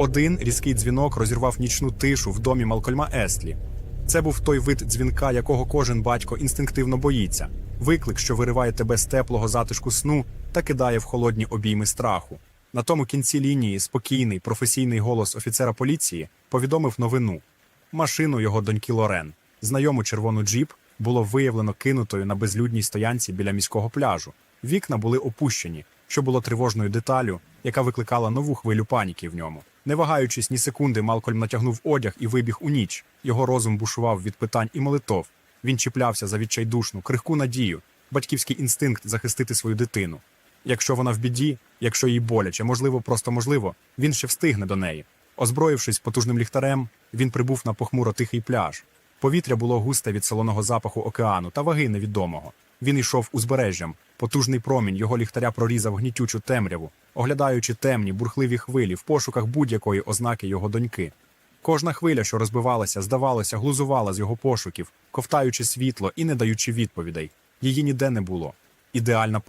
Один різкий дзвінок розірвав нічну тишу в домі Малкольма Естлі. Це був той вид дзвінка, якого кожен батько інстинктивно боїться. Виклик, що вириває тебе з теплого затишку сну та кидає в холодні обійми страху. На тому кінці лінії спокійний професійний голос офіцера поліції повідомив новину. Машину його доньки Лорен, знайому червону джіп, було виявлено кинутою на безлюдній стоянці біля міського пляжу. Вікна були опущені, що було тривожною деталю, яка викликала нову хвилю паніки в ньому. Не вагаючись ні секунди, Малкольм натягнув одяг і вибіг у ніч. Його розум бушував від питань і молитов. Він чіплявся за відчайдушну, крихку надію, батьківський інстинкт захистити свою дитину. Якщо вона в біді, якщо їй боляче, можливо, просто можливо, він ще встигне до неї. Озброївшись потужним ліхтарем, він прибув на похмуро тихий пляж. Повітря було густе від солоного запаху океану та ваги невідомого. Він йшов узбережжям. Потужний промінь його ліхтаря прорізав гнітючу темряву, оглядаючи темні, бурхливі хвилі в пошуках будь-якої ознаки його доньки. Кожна хвиля, що розбивалася, здавалося, глузувала з його пошуків, ковтаючи світло і не даючи відповідей. Її ніде не було. Ідеальна